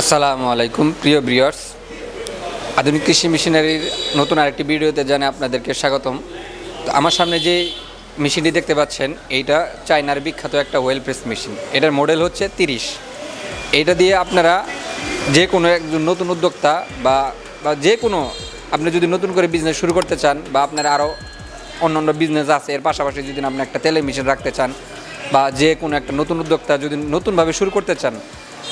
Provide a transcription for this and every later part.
আসসালামু আলাইকুম, প্রিয় ব্রিয়ার্স আধুনিক কৃষি মেশিনারির নতুন আরেকটি ভিডিওতে জানে আপনাদেরকে স্বাগতম। তো আমার সামনে যে মেশিনটি দেখতে পাচ্ছেন, এইটা চায়নার বিখ্যাত একটা ওয়েল প্রেস মেশিন এটার মডেল হচ্ছে তিরিশ। এইটা দিয়ে আপনারা যে কোনো একজন নতুন উদ্যোক্তা বা বা যে কোনো, আপনি যদি নতুন করে বিজনেস শুরু করতে চান বা আপনার আরও অন্যান্য বিজনেস আছে, এর পাশাপাশি যদি আপনি একটা তেলের মেশিন রাখতে চান বা যে কোনো একটা নতুন উদ্যোক্তা যদি নতুনভাবে শুরু করতে চান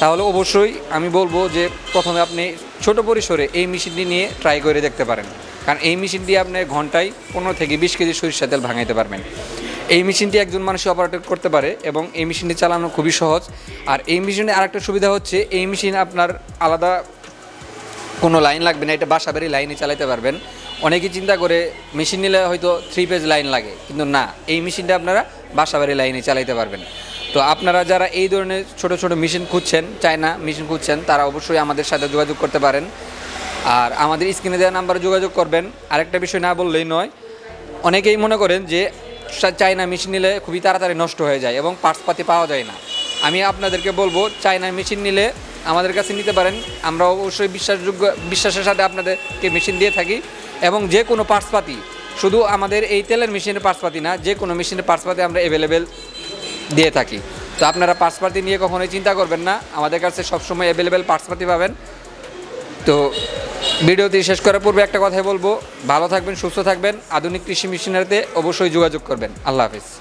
তাহলে অবশ্যই আমি বলব যে প্রথমে আপনি ছোট পরিসরে এই মেশিনটি নিয়ে ট্রাই করে দেখতে পারেন। কারণ এই মেশিনটি আপনি ঘন্টায় পনেরো থেকে বিশ কেজি সরিষা তেল ভাঙাইতে পারবেন। এই মেশিনটি একজন মানুষ অপারেট করতে পারে এবং এই মেশিনটি চালানো খুবই সহজ। আর এই মেশিনে আরেকটা সুবিধা হচ্ছে, এই মেশিন আপনার আলাদা কোনো লাইন লাগবে না, এটা বাসা বাড়ি লাইনে চালাতে পারবেন। অনেকে চিন্তা করে মেশিন নিলে হয়তো থ্রি পেজ লাইন লাগে, কিন্তু না, এই মেশিনটা আপনারা বাসা বাড়ি লাইনে চালাতে পারবেন। তো আপনারা যারা এই ধরনের ছোট ছোট মেশিন খুঁজছেন, চায়না মেশিন খুঁজছেন, তারা অবশ্যই আমাদের সাথে যোগাযোগ করতে পারেন। আর আমাদের স্ক্রিনে দেওয়া নাম্বারে যোগাযোগ করবেন। আরেকটা বিষয় না বললেই নয়, অনেকেই মনে করেন যে চায়না মেশিন নিলে খুবই তাড়াতাড়ি নষ্ট হয়ে যায় এবং পার্টসপাতি পাওয়া যায় না। আমি আপনাদেরকে বলব, চায়না মেশিন নিলে আমাদের কাছে নিতে পারেন। আমরা অবশ্যই বিশ্বাসযোগ্য, বিশ্বাসের সাথে আপনাদেরকে মেশিন দিয়ে থাকি এবং যে কোনো পার্টসপাতি শুধু আমাদের এই তেলের মেশিনের পার্টসপাতি না, যে কোনো মেশিনের পার্টসপাতি আমরা অ্যাভেলেবেল দিয়ে থাকি। তো আপনারা পার্টসপাতি নিয়ে কখনোই চিন্তা করবেন না। আমাদের কাছে সবসময় অ্যাভেলেবেল পার্টসপাতি পাবেন। তো ভিডিওটি শেষ করার পূর্বে একটা কথাই বলব। ভালো থাকবেন, সুস্থ থাকবেন। আধুনিক কৃষি মেশিনারিতে অবশ্যই যোগাযোগ করবেন। আল্লাহ হাফিজ।